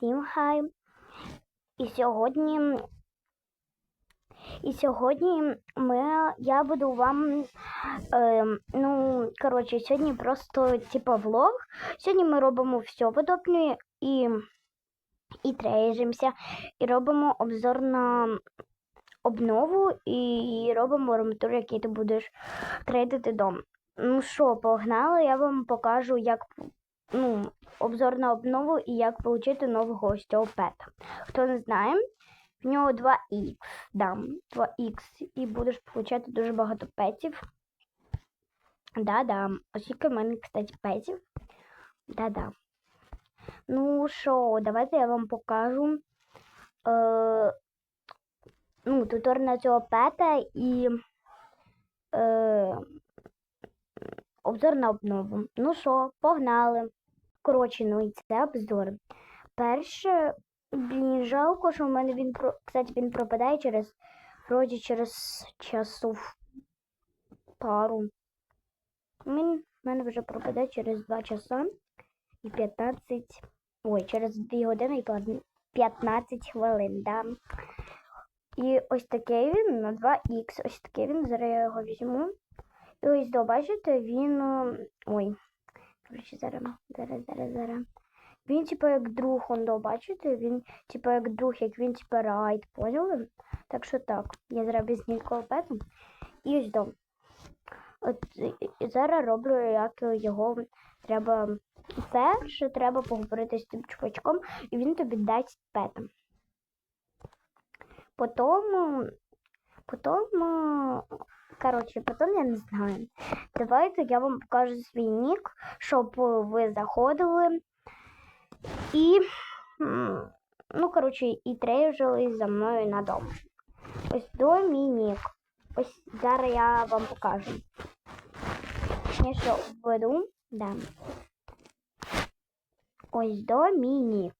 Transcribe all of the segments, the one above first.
Всім хай. І сьогодні. І сьогодні ми, я буду вам. Е, ну, коротше, сьогодні просто типа влог. Сьогодні ми робимо все подобне і, і трейжимося, і робимо обзор на обнову, і робимо арматуру, який ти будеш трейдити дом. Ну що, погнали, я вам покажу, як ну, обзор на обнову і як отримати нового ось пета. Хто не знає, в нього 2х, да, 2х, і будеш отримати дуже багато петів. Да-да, ось тільки в мене, кстати, петів. Да-да. Ну що, давайте я вам покажу. Е, ну, тутор на цього пета і е, обзор на обнову. Ну що, погнали. Коротше, ну і це обзор. Перше, блін, жалко, що в мене він про. Кстати, він пропадає через вроді через часов пару. Він в мене вже пропадає через 2 часа і 15. Ой, через 2 години і 15 хвилин, да. І ось такий він на 2х. Ось такий він. Зараз я його візьму. І ось до, бачите, він. Ой. Коротше, зараз, зараз, зараз, зараз. Він, типу, як друг, он до, бачите? Він, типу, як друг, як він, типу, райд, поняли? Так що так. Я зараз без нікого пету. І ось до. От і зараз роблю, як його треба. Перше треба поговорити з цим чувачком, і він тобі дасть пета. Потім, потім, коротше, потім я не знаю. Давайте я вам покажу свій нік, щоб ви заходили м, ну, коротше, і трейжили за мною на дом. Ось до мій. Ось зараз я вам покажу. Я що введу, да. Ось до мій.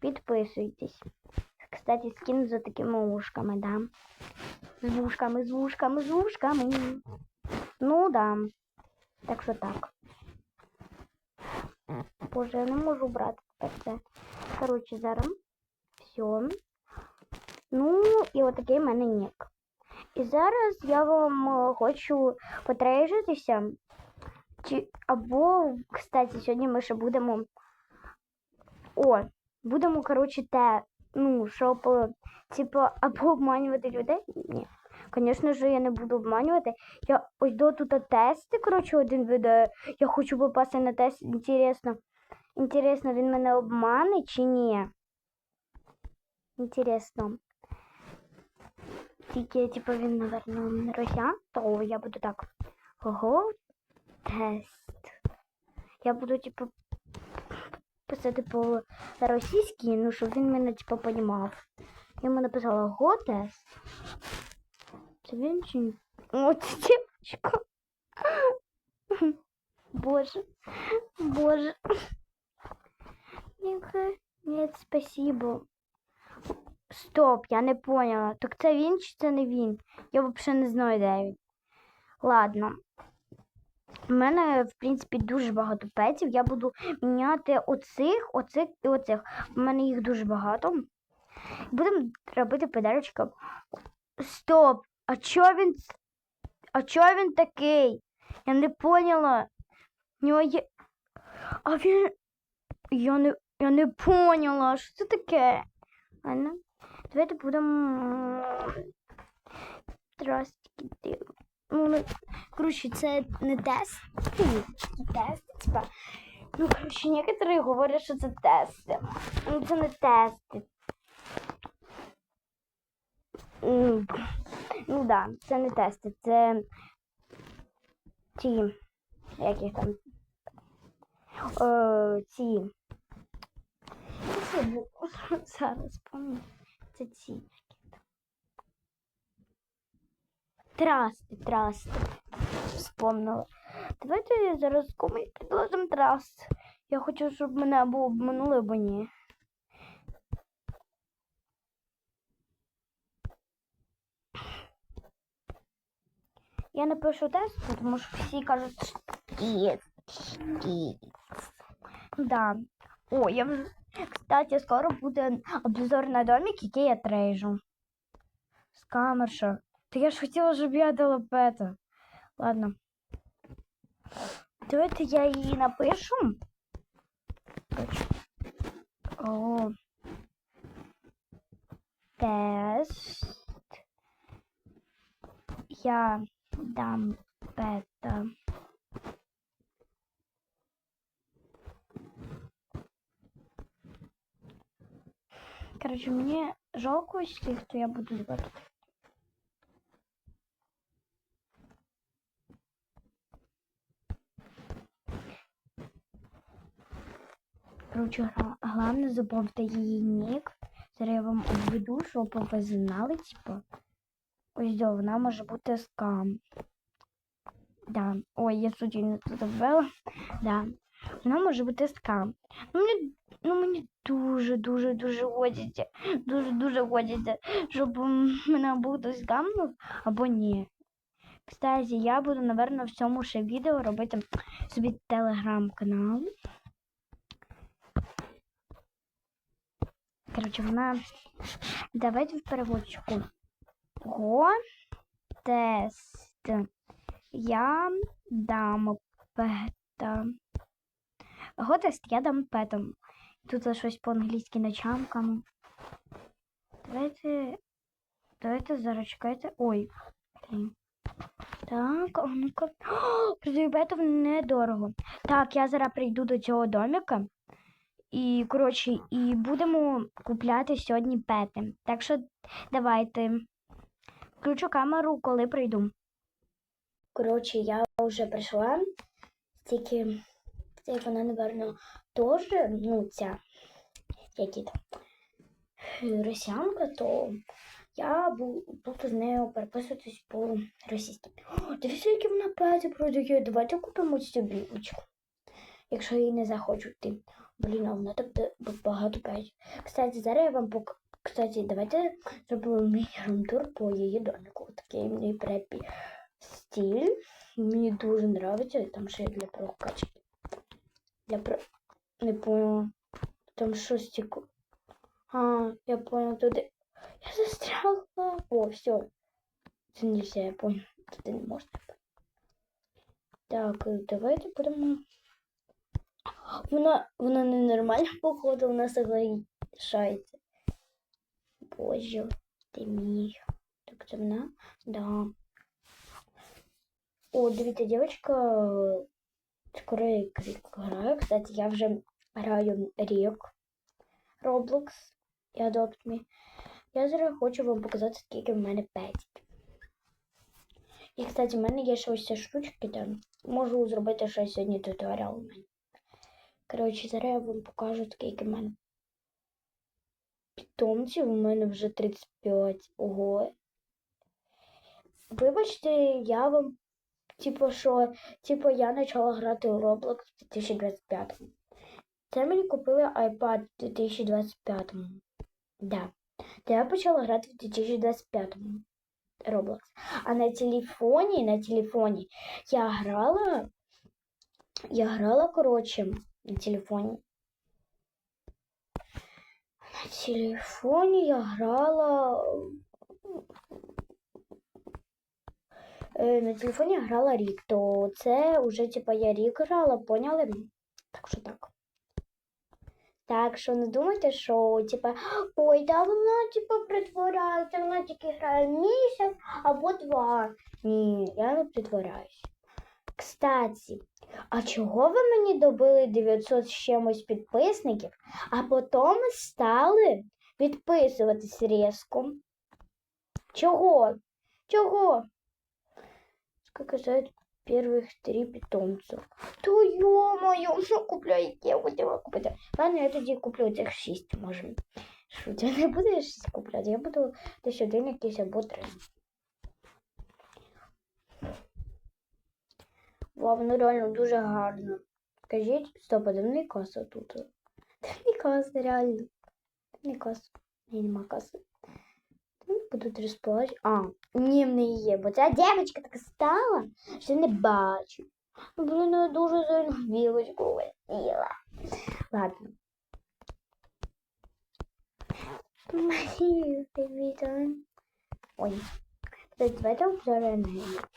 Підписуйтесь. Кстати, скин за такими ушками, да. З вушками, з вушками, з вушками. Ну да. Так що так. Боже, я не можу брати тепер це. Коротше, зараз. Все. Ну, і отакий в мене нік. І зараз я вам е, хочу потрейжитися. Чи, або, кстати, сьогодні ми ще будемо. О, будемо, коротше, те, ну, щоб, е, типу, або обманювати людей. Ні. Звісно ж, я не буду обманювати. Я ось до тут тести, коротше, один видає. Я хочу попасти на тест. Інтересно. Інтересно, він мене обмане чи ні? Інтересно. Тільки, типу, він, наверно, росіян, то я буду так. Ого, тест. Я буду, типу, писати по російськи, ну, щоб він мене, типу, понімав. Йому написала го тест. Це він чи ні? О, це дівчинка. Боже, боже. Нет, спасибо. Стоп, я не поняла. Так це він чи це не він? Я взагалі не знаю, де він. Ладно. У мене, в принципі, дуже багато петів. Я буду міняти оцих, оцих і оцих. У мене їх дуже багато. Будемо робити подарочка. Стоп! А чо він. А чо він такий? Я не поняла. В нього є. А він. Я не. Я не поняла, що це таке. Ладно. Давайте будемо. Здравствуйте. Ну, ну, коротше, це не тест. Тест, типа. Ну, коротше, некоторі говорять, що це тести. Ну, це не тести. М, Ну да, це не тести, це ті, як їх там. Е, ці. Зараз пам'ятаю. Це ці. які там. Трасти, трасти. Вспомнила. Давайте зараз комусь предложимо траст. Я хочу, щоб мене або обманули, або ні. Я напишу тест, тому що всі кажуть «Шкіт, шкіт». Да. О, я вже Кстати, скоро буде обзор на домик, який я трейжу. Скамерша. Та я ж хотіла, щоб я дала пета. Ладно. Давайте я її напишу. Короче. О. Тест. Я дам пета. Короче, мне жалко если то я буду звати. Короче, главное запомнити її нік. Зараз я вам обведу, щоб ви знали, типу. Ось до, вона може бути скам. Да. Ой, я случайно тут ввела. Да. Вона може бути скам. Ну, мені, ну, мені дуже, дуже, дуже годиться. Дуже, дуже годиться, щоб мене або хтось або ні. Кстати, я буду, напевно, в цьому ще відео робити собі телеграм-канал. Короче, вона. Давайте в переводчику. Го тест. Я дам пета. Го тест я дам петом. Тут щось по-англійськи начамкам. Давайте. Давайте зараз чекайте. Ой. Так, а ну-ка. Продаю недорого. Так, я зараз прийду до цього домика. І, коротше, і будемо купляти сьогодні пети. Так що давайте. Включу камеру, коли прийду. Коротше, я вже прийшла. Тільки це вона, напевно, теж, ну, ця, які там, росіянка, то я буду з нею переписуватись по російськи. О, Дивіться, які вона пети продає. Давайте купимо білочку. Якщо її не захочу йти. Блін, а вона так ба- багато п'ять. Кстати, зараз я вам пок... Кстати, давайте зробимо міні-рум-тур по її домику. Такий мені препі стиль. Мені дуже подобається. Там ще для прокачки. Для про... Не поняла. Там щось тільки... А, я поняла, туди. Я застряла. О, все. Це нельзя, я поняла. Туди не можна. Так, давайте будемо вона, вона ненормальна, походу, вона соглашається. Боже, ти мій. Так це вона? Да. О, дивіться, дівчинка скоро як рік грає. Кстати, я вже граю рік Roblox і Adopt Me. Я зараз хочу вам показати, скільки в мене петів. І, кстати, в мене є ще ось ці штучки там. Можу зробити ще сьогодні туторіал у мене. Коротше, зараз я вам покажу, в мене питомців. У мене вже 35. Ого. Вибачте, я вам, типу, що, типу, я почала грати у Roblox в 2025. Це мені купили iPad в 2025. Да. Та я почала грати в 2025 Roblox. А на телефоні, на телефоні я грала. Я грала, коротше, на телефоні. На телефоні я грала. Е, На телефоні я грала рік, то це вже типа я рік грала, поняли? Так що так. Так що не думайте, що типа, ой, да вона типа притворяється, вона тільки грає місяць або два. Ні, я не притворяюсь. Кстати, а чого ви мені добили 900 з чимось підписників, а потім стали підписуватись різко? Чого? Чого? Сколько стоит первых три питомца? То ё-моё, ну купляй, я хотіла купити. Ладно, я тоді куплю цих шість, може. Що, ти не будеш шість купляти? Я буду десь один якийсь або три. Воно реально дуже гарно. Скажіть, стоп, а де каса тут? Де в неї реально? Де в? Ні, нема каси. Будуть розплачувати. А, ні, в неї є, бо ця дівчинка така стала, що не бачу. Ну, Блін, я дуже за білочку хотіла. Ладно. Мої любимі. Ой. Давайте обзори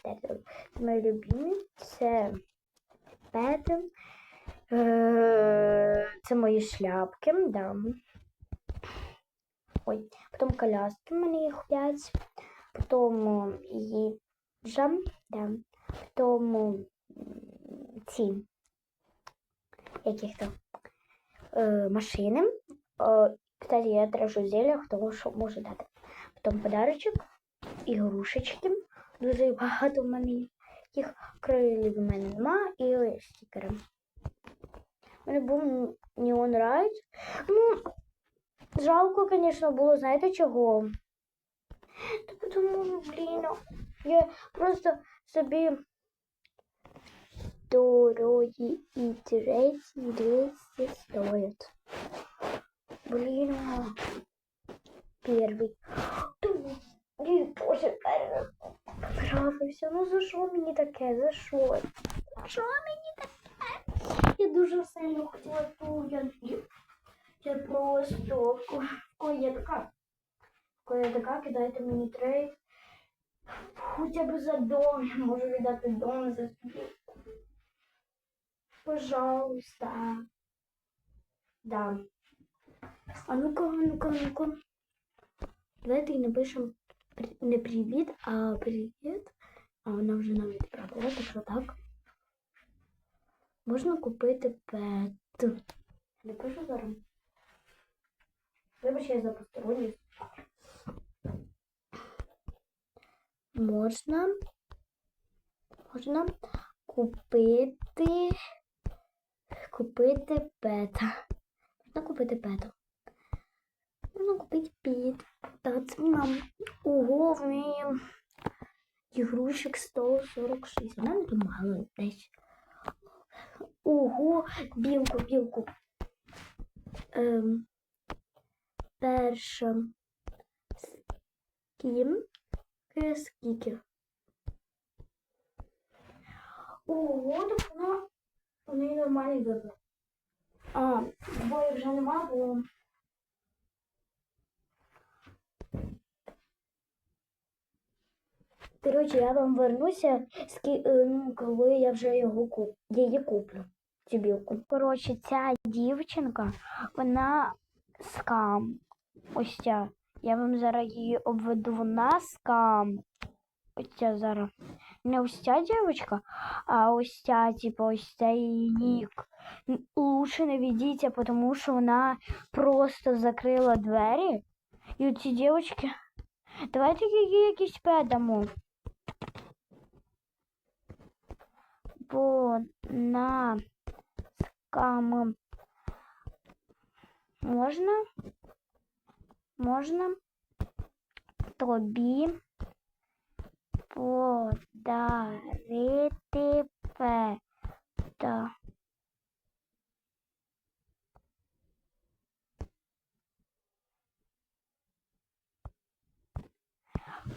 Це мої любимі. Це пети. Е, Це мої шляпки, да. Ой, потім коляски в мене їх п'ять. Потім їжа, да. Потім ці яких то е, машини. Е, кстати, я тражу зельях, тому що можу дати. Потім подарочок, ігрушечки. Дуже багато в мене їх крилів в мене нема і стікери. Мені був Neon Ride. Ну, жалко, звісно, було, знаєте чого? Та тому, блін, я просто собі второї і третій 200 стоит. Блин, Понравився. Ну за що мені таке? За що? За що мені таке? Я дуже сильно хотіла ту я, я просто коли я така. Коли я така, кидайте мені трейд. Хоча б за дом. Я можу віддати дом за собі. Пожалуйста. Да. А ну-ка, ну-ка, ну-ка. Давайте напишемо при- не привіт, а привіт. А вона вже нам відправила, так що так. Можна купити пет. Не пишу зараз. Вибач, я за посторонній. Можна. Можна купити. Купити пета. Можна купити пета. Можна купити піт. Та нам. Ого, в неї ігрушек 146. Вона не мало десь. Ого, білку, білку. Ем, перша. Скім. Скільки? Ого, так вона у неї нормальний вибір. А, бої вже нема, бо. Коротше, я вам вернуся, е, ну, коли я вже його куп... її куплю. Цю білку. Коротше, ця дівчинка, вона скам. Ось ця. Я вам зараз її обведу. Вона скам. Ось ця зараз. Не ось ця дівчинка, а ось ця, типу, ось цей її нік. Лучше не ведіться, тому що вона просто закрила двері. І ці дівчатки. Давайте їй якісь педамо. На скам можна? Можна тобі подарити пета.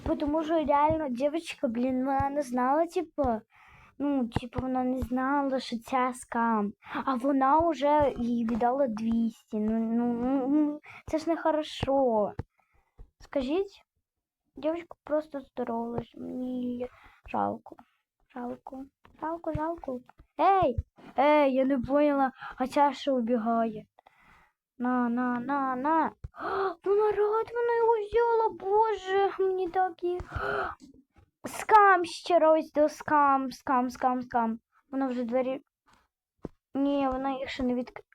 Потому що реально дівчинка, блін, вона не знала, типу, ну, типу, вона не знала, що ця скам. А вона вже їй віддала 200. Ну, ну, ну, ну, це ж не хорошо. Скажіть, дівчинка просто здоровалась, мені жалко. Жалко. Жалко, жалко. Ей! Ей, я не поняла, а що убігає. На, на, на, на. Вона рад, вона його взяла, боже, мені так і. Скам ще розділ, скам, скам, скам, скам. Вона вже двері. Ні, вона їх ще не відкрила.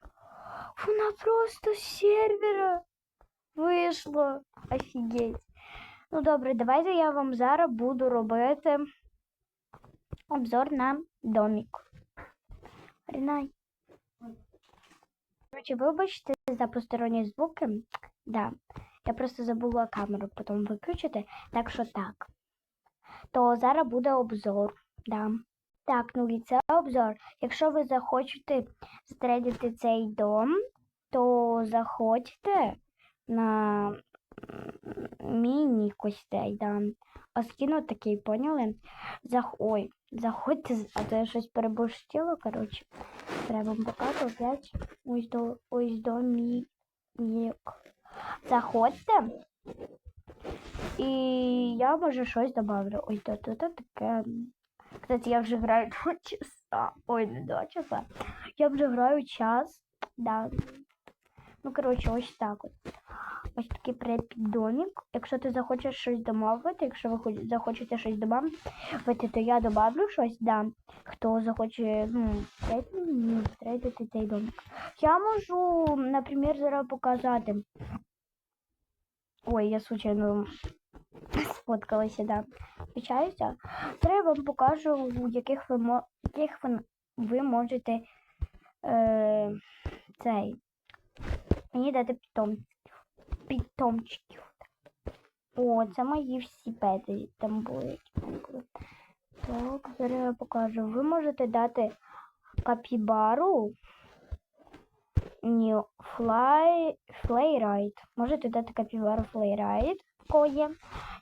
Вона просто з сервера вийшла. Офігеть. Ну добре, давайте я вам зараз буду робити обзор на домик. Рінай. Короче, вибачте за посторонні звуки. Да. Я просто забула камеру потім виключити. Так що так. То зараз буде обзор. Да. Так, ну і це обзор. Якщо ви захочете зтредити цей дом, то заходьте на м, міні костей, да. А скину такий, поняли? Зах... Ой, заходьте, а то я щось переборщила, коротше. Треба показати опять. Ось до ось до мій. заходьте. І я може щось добавлю. Ой, то тут таке. Кстати, я вже граю два часа. Ой, не два часа. Я вже граю час. Да. Ну, коротше, ось так от. Ось такий препіддомік. Якщо ти захочеш щось домовити, якщо ви захочете щось домовити, то я добавлю щось, да. Хто захоче, ну, трейдити, цей домик. Я можу, наприклад, зараз показати. Ой, я случайно сфоткалася, да. Вибачаюся. Зараз я вам покажу, яких ви, яких ви можете е, цей, мені дати питомців. Питомчиків. О, це мої всі пети там в. Так, зараз я покажу. Ви можете дати капібару. Ні, флай, флейрайт. Можете дати капібару флейрайт, в кого є.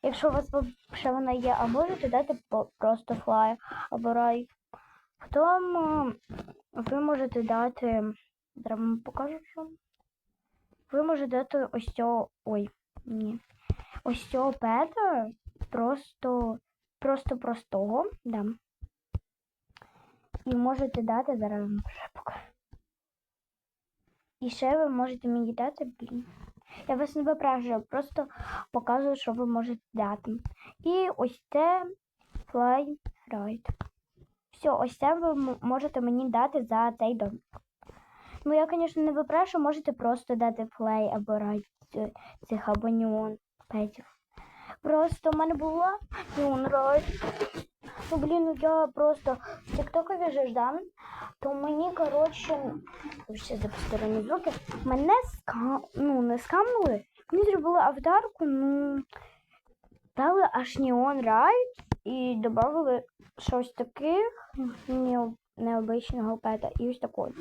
Якщо у вас ще вона є, а можете дати просто флай або райт. Потім ви можете дати. Зараз вам покажу, що. Ви можете дати ось цього. Ой, ні. Ось цього пета просто просто простого, да. І можете дати, зараз вам. І ще ви можете мені дати, блін. Я вас не випрашую, просто показую, що ви можете дати. І ось це Fly. Все, ось це ви можете мені дати за цей домик. Ну, я, звісно, не випрашую, можете просто дати Fly або Right цих або Neon петів. Просто в мене була Neon Right. Ну, блін, ну я просто в тіктокові же ждам, то мені, коротше, ще за посторонні звуки, мене ска... ну, не скамнули, мені зробили аватарку, ну, дали аж Neon Right і додали щось таких необичного пета і ось такого.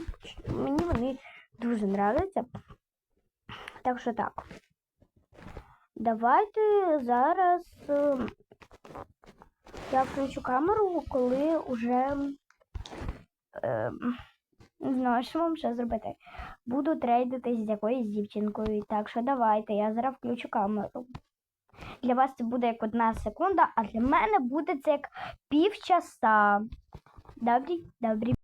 Мені вони дуже нравляться. Так що так. Давайте зараз е, я включу камеру, коли вже е, знаю, що вам ще зробити. Буду трейдитись з якоюсь дівчинкою. Так що давайте, я зараз включу камеру. Для вас це буде як одна секунда, а для мене буде це як півчаса. Добрі, добрі.